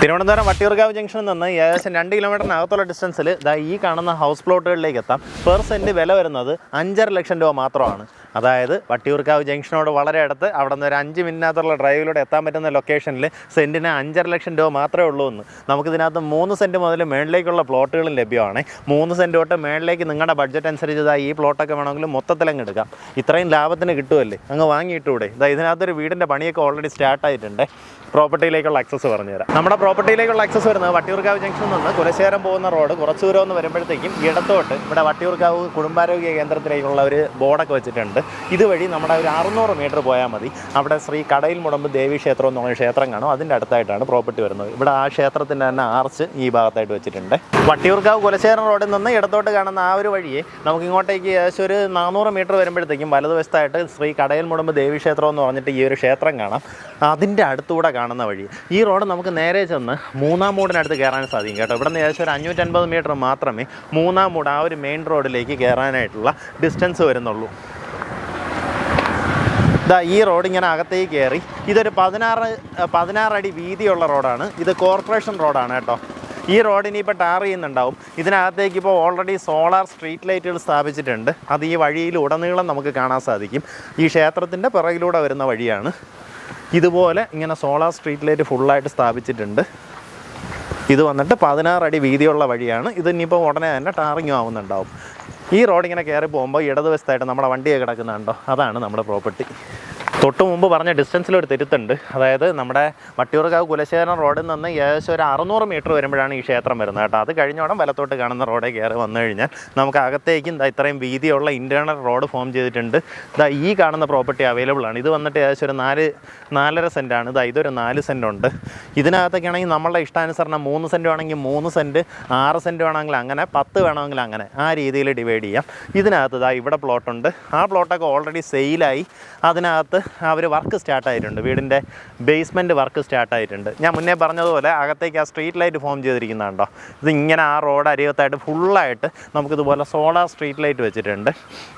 തിരുവനന്തപുരം വട്ടിയൂർക്കാവ് ജംഗ്ഷനിൽ നിന്ന് ഏകദേശം രണ്ട് കിലോമീറ്ററിനകത്തുള്ള ഡിസ്റ്റൻസിൽ ഇതാ ഈ കാണുന്ന ഹൗസ് പ്ലോട്ടുകളിലേക്ക് എത്താം. പെർ സെന്റ് വില വരുന്നത് അഞ്ചര ലക്ഷം രൂപ മാത്രമാണ്. അതായത് വട്ടിയൂർക്കാവ് ജംഗ്ഷനോട് വളരെ അടുത്ത് അവിടെ നിന്ന് ഒരു അഞ്ച് മിനിറ്റിനകത്തുള്ള ഡ്രൈവിലൂടെ എത്താൻ പറ്റുന്ന ലൊക്കേഷനിൽ സെന്റിന് അഞ്ചര ലക്ഷം രൂപ മാത്രമേ ഉള്ളൂ എന്ന്. നമുക്കിതിനകത്ത് മൂന്ന് സെന്റ് മുതൽ മേളിലേക്കുള്ള പ്ലോട്ടുകളും ലഭ്യമാണ്. മൂന്ന് സെന്റ് തൊട്ട് മേളിലേക്ക് നിങ്ങളുടെ ബഡ്ജറ്റ് അനുസരിച്ച് ഇതാ ഈ പ്ലോട്ടൊക്കെ വേണമെങ്കിൽ മൊത്തത്തിൽ അങ്ങ് എടുക്കാം. ഇത്രയും ലാഭത്തിന് കിട്ടുമല്ലേ അങ്ങ് വാങ്ങിയിട്ടൂടെ? ഇതാ ഇതിനകത്തൊരു വീടിന്റെ പണിയൊക്കെ ഓൾറെഡി സ്റ്റാർട്ടായിട്ടുണ്ട് പ്രോപ്പർട്ടിയിലേക്കുള്ള അക്സസ് പറഞ്ഞുതരാം. നമ്മുടെ പ്രോപ്പർട്ടിയിലേക്കുള്ള ആക്സസ് വരുന്നത് വട്ടിയൂർക്കാവ് ജംഗ്ഷനിൽ നിന്ന് കുലശേരം പോകുന്ന റോഡ് കുറച്ച് ദൂരം ഒന്ന് വരുമ്പോഴത്തേക്കും ഇടത്തോട്ട് ഇവിടെ വട്ടിയൂർക്കാവ് കുടുംബാരോഗ്യ കേന്ദ്രത്തിലേക്കുള്ള ഒരു ബോർഡൊക്കെ വെച്ചിട്ടുണ്ട്. ഇതുവഴി നമ്മുടെ ഒരു അറുന്നൂറ് മീറ്റർ പോയാൽ മതി. അവിടെ ശ്രീ കടയിൽ മുടമ്പ് ദേവി ക്ഷേത്രം എന്ന് പറഞ്ഞ ക്ഷേത്രം കാണും. അതിന്റെ അടുത്തായിട്ടാണ് പ്രോപ്പർട്ടി വരുന്നത്. ഇവിടെ ആ ക്ഷേത്രത്തിന്റെ തന്നെ ആർച്ച് ഈ ഭാഗത്തായിട്ട് വെച്ചിട്ടുണ്ട്. വട്ടിയൂർക്കാവ് കുലശേരം റോഡിൽ നിന്ന് ഇടത്തോട്ട് കാണുന്ന ആ ഒരു വഴിയെ നമുക്ക് ഇങ്ങോട്ടേക്ക് ഏകദേശം ഒരു നാനൂറ് മീറ്റർ വരുമ്പോഴത്തേക്കും വലതുവശത്തായിട്ട് ശ്രീ കടയിൽ മുടമ്പ് ദേവി ക്ഷേത്രം എന്ന് പറഞ്ഞിട്ട് ഈ ഒരു ക്ഷേത്രം കാണാം. അതിന്റെ അടുത്തൂടെ കാണുന്ന വഴി. ഈ റോഡ് നമുക്ക് നേരെ ചെന്ന് മൂന്നാം മൂടിനടുത്ത് കയറാൻ സാധിക്കും കേട്ടോ. ഇവിടെ നിന്ന് ഏകദേശം ഒരു അഞ്ഞൂറ്റൻപത് മീറ്റർ മാത്രമേ മൂന്നാം മൂട് ആ ഒരു മെയിൻ റോഡിലേക്ക് കയറാനായിട്ടുള്ള ഡിസ്റ്റൻസ് വരുന്നുള്ളൂ. ഇതാ ഈ റോഡ് ഇങ്ങനെ അകത്തേക്ക് കയറി. ഇതൊരു പതിനാറ് പതിനാറടി വീതിയുള്ള റോഡാണ് ഇത് കോർപ്പറേഷൻ റോഡാണ് കേട്ടോ. ഈ റോഡ് ഇനിയിപ്പോൾ ടാർ ചെയ്യുന്നുണ്ടാവും. ഇതിനകത്തേക്ക് ഇപ്പോൾ ഓൾറെഡി സോളാർ സ്ട്രീറ്റ് ലൈറ്റുകൾ സ്ഥാപിച്ചിട്ടുണ്ട്. അത് ഈ വഴിയിൽ ഉടനീളം നമുക്ക് കാണാൻ സാധിക്കും. ഈ ക്ഷേത്രത്തിന്റെ പിറകിലൂടെ വരുന്ന വഴിയാണ്. ഇതുപോലെ ഇങ്ങനെ സോളാർ സ്ട്രീറ്റ് ലൈറ്റ് ഫുള്ളായിട്ട് സ്ഥാപിച്ചിട്ടുണ്ട്. ഇത് വന്നിട്ട് പതിനാറ് അടി വീതിയുള്ള വഴിയാണ്. ഇത് ഇനിയിപ്പോൾ ഉടനെ തന്നെ ടാറിങ്ങും ആവുന്നുണ്ടാവും. ഈ റോഡ് ഇങ്ങനെ കയറി പോകുമ്പോൾ ഇടതുവശത്തായിട്ട് നമ്മുടെ വണ്ടിയെ കിടക്കുന്നുണ്ടോ? അതാണ് നമ്മുടെ പ്രോപ്പർട്ടി. തൊട്ട് മുമ്പ് പറഞ്ഞ ഡിസ്റ്റൻസിലൊരു തെരുത്തുണ്ട്. അതായത് നമ്മുടെ വട്ടിയൂർക്കാവ് കുലശേഖരൻ റോഡിൽ നിന്ന് ഏകദേശം ഒരു അറുന്നൂറ് മീറ്റർ വരുമ്പോഴാണ് ഈ ക്ഷേത്രം വരുന്നത് കേട്ടോ. അത് കഴിഞ്ഞോടം വലത്തോട്ട് കാണുന്ന റോഡേ കയറി വന്നു കഴിഞ്ഞാൽ നമുക്ക് അകത്തേക്കും ഇതാ ഇത്രയും വീതിയുള്ള ഇന്റേർണൽ റോഡ് ഫോം ചെയ്തിട്ടുണ്ട്. ഇതാ ഈ കാണുന്ന പ്രോപ്പർട്ടി അവൈലബിൾ ആണ്. ഇത് വന്നിട്ട് ഏകദേശം ഒരു നാല് നാലര സെന്റാണ് ഇതാ ഇതൊരു നാല് സെന്റ് ഉണ്ട്. ഇതിനകത്തൊക്കെ ആണെങ്കിൽ നമ്മളുടെ ഇഷ്ടാനുസരണം മൂന്ന് സെന്റ് വേണമെങ്കിൽ മൂന്ന് സെന്റ് ആറ് സെന്റ് വേണമെങ്കിൽ അങ്ങനെ പത്ത് വേണമെങ്കിൽ അങ്ങനെ ആ രീതിയിൽ ഡിവൈഡ് ചെയ്യാം. ഇതിനകത്ത് ഇതാ ഇവിടെ പ്ലോട്ടുണ്ട് ആ പ്ലോട്ടൊക്കെ ഓൾറെഡി സെയിലായി അതിനകത്ത് അവർ വർക്ക് സ്റ്റാർട്ടായിട്ടുണ്ട് വീടിന്റെ ബേസ്മെന്റ് വർക്ക് സ്റ്റാർട്ടായിട്ടുണ്ട് ഞാൻ മുന്നേ പറഞ്ഞതുപോലെ അകത്തേക്ക് ആ സ്ട്രീറ്റ് ലൈറ്റ് ഫോം ചെയ്തിരിക്കുന്നുണ്ടോ ഇത് ഇങ്ങനെ ആ റോഡ് അരികത്തായിട്ട് ഫുള്ളായിട്ട് നമുക്കിതുപോലെ സോളാർ സ്ട്രീറ്റ് ലൈറ്റ് വെച്ചിട്ടുണ്ട്.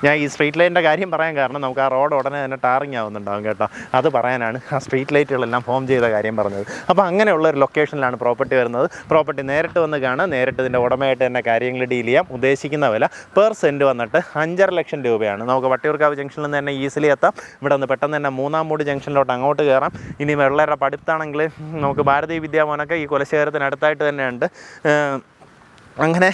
ഞാൻ ഈ സ്ട്രീറ്റ് ലൈറ്റിന്റെ കാര്യം പറയാൻ കാരണം നമുക്ക് ആ റോഡ് ഉടനെ തന്നെ ടാറിങ് ആവുന്നുണ്ടാവും കേട്ടോ. അത് പറയാനാണ് ആ സ്ട്രീറ്റ് ലൈറ്റുകളെല്ലാം ഫോം ചെയ്ത കാര്യം പറഞ്ഞത്. അപ്പോൾ അങ്ങനെയുള്ള ഒരു ലൊക്കേഷനിലാണ് പ്രോപ്പർട്ടി വരുന്നത്. പ്രോപ്പർട്ടി നേരിട്ട് വന്ന് കാണാം നേരിട്ട് ഇതിന്റെ ഉടമയായിട്ട് തന്നെ കാര്യങ്ങൾ ഡീൽ ചെയ്യാം. ഉദ്ദേശിക്കുന്ന വില പെർ സെന്റ് വന്നിട്ട് അഞ്ചര ലക്ഷം രൂപയാണ്. നമുക്ക് വട്ടിയൂർക്കാവ് ജംഗ്ഷനിൽ നിന്ന് തന്നെ ഈസിലി എത്താം. ഇവിടെ നിന്ന് പെട്ടെന്ന് തന്നെ മൂന്നാം മൂട് ജംഗ്ഷനിലോട്ട് അങ്ങോട്ട് കയറാം. ഇനി വെള്ളേറെ പഠിപ്പാണെങ്കിൽ നമുക്ക് ഭാരതീയ വിദ്യാഭവനൊക്കെ ഈ കുലശേഖരത്തിനടുത്തായിട്ട് തന്നെയുണ്ട്. അങ്ങനെ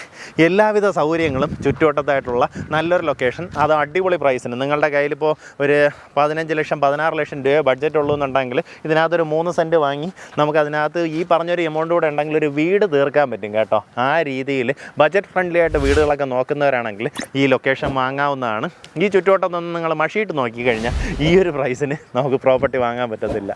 എല്ലാവിധ സൗകര്യങ്ങളും ചുറ്റുവട്ടത്തായിട്ടുള്ള നല്ലൊരു ലൊക്കേഷൻ അത് അടിപൊളി പ്രൈസിന് നിങ്ങളുടെ കയ്യിലിപ്പോൾ ഒരു പതിനഞ്ച് ലക്ഷം പതിനാറ് ലക്ഷം രൂപ ബഡ്ജറ്റ് ഉള്ളൂ എന്നുണ്ടെങ്കിൽ ഇതിനകത്തൊരു മൂന്ന് സെന്റ് വാങ്ങി നമുക്ക് അതിനകത്ത് ഈ പറഞ്ഞൊരു എമൗണ്ട് കൂടെ ഉണ്ടെങ്കിൽ ഒരു വീട് തീർക്കാൻ പറ്റും കേട്ടോ. ആ രീതിയിൽ ബഡ്ജറ്റ് ഫ്രണ്ട്ലി ആയിട്ട് വീടുകളൊക്കെ നോക്കുന്നവരാണെങ്കിൽ ഈ ലൊക്കേഷൻ വാങ്ങാവുന്നതാണ്. ഈ ചുറ്റുവട്ടത്തൊന്നും നിങ്ങൾ മഷിയിട്ട് നോക്കിക്കഴിഞ്ഞാൽ ഈ ഒരു പ്രൈസിന് നമുക്ക് പ്രോപ്പർട്ടി വാങ്ങാൻ പറ്റത്തില്ല.